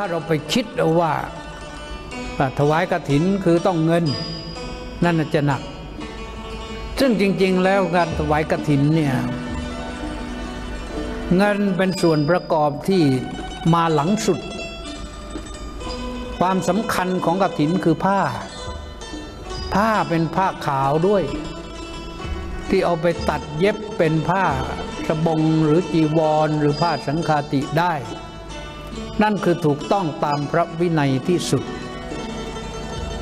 ถ้าเราไปคิดเอาว่าถวายกฐินคือต้องเงิน นั่นจะหนัก ซึ่งจริง ๆ แล้วการถวายกฐินเนี่ยเงินเป็นส่วนประกอบที่มาหลังสุด ความสำคัญของกฐินคือผ้า ผ้าเป็นผ้าขาวด้วย ที่เอาไปตัดเย็บเป็นผ้าสบงหรือจีวรหรือผ้าสังฆาติได้ นั่นคือถูกต้องตามพระวินัยที่สุด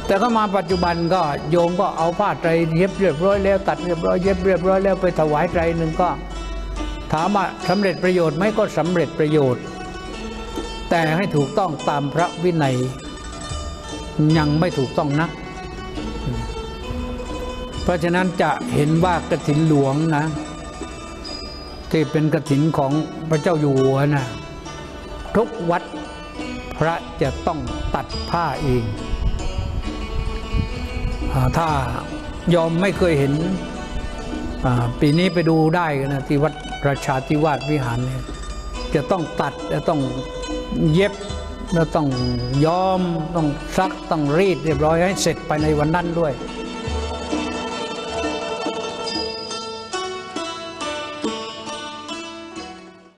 แต่ก็มาปัจจุบันก็โยมก็เอาผ้าไตรเย็บเรียบร้อยแล้ว ตัดเรียบร้อยเย็บเรียบร้อยแล้วไปถวายไตรหนึ่งก็ ถามว่าสำเร็จประโยชน์ไหมก็สำเร็จประโยชน์ แต่ให้ถูกต้องตามพระวินัย ยังไม่ถูกต้องนะเพราะฉะนั้นจะเห็นว่ากฐินหลวงนะ ที่เป็นกฐินของพระเจ้าอยู่หัวนะ ทุกวัดพระจะต้องตัดผ้าเองอถ้ายอมไม่เคยเห็น ปีนี้ไปดูได้นะที่วัดราชาธิวาสวิหารเนี่ยจะต้องตัดจะต้องเย็บแล้วต้องย้อมต้องซักต้องรีดเรียบร้อยให้เสร็จภายในวันนั้นด้วย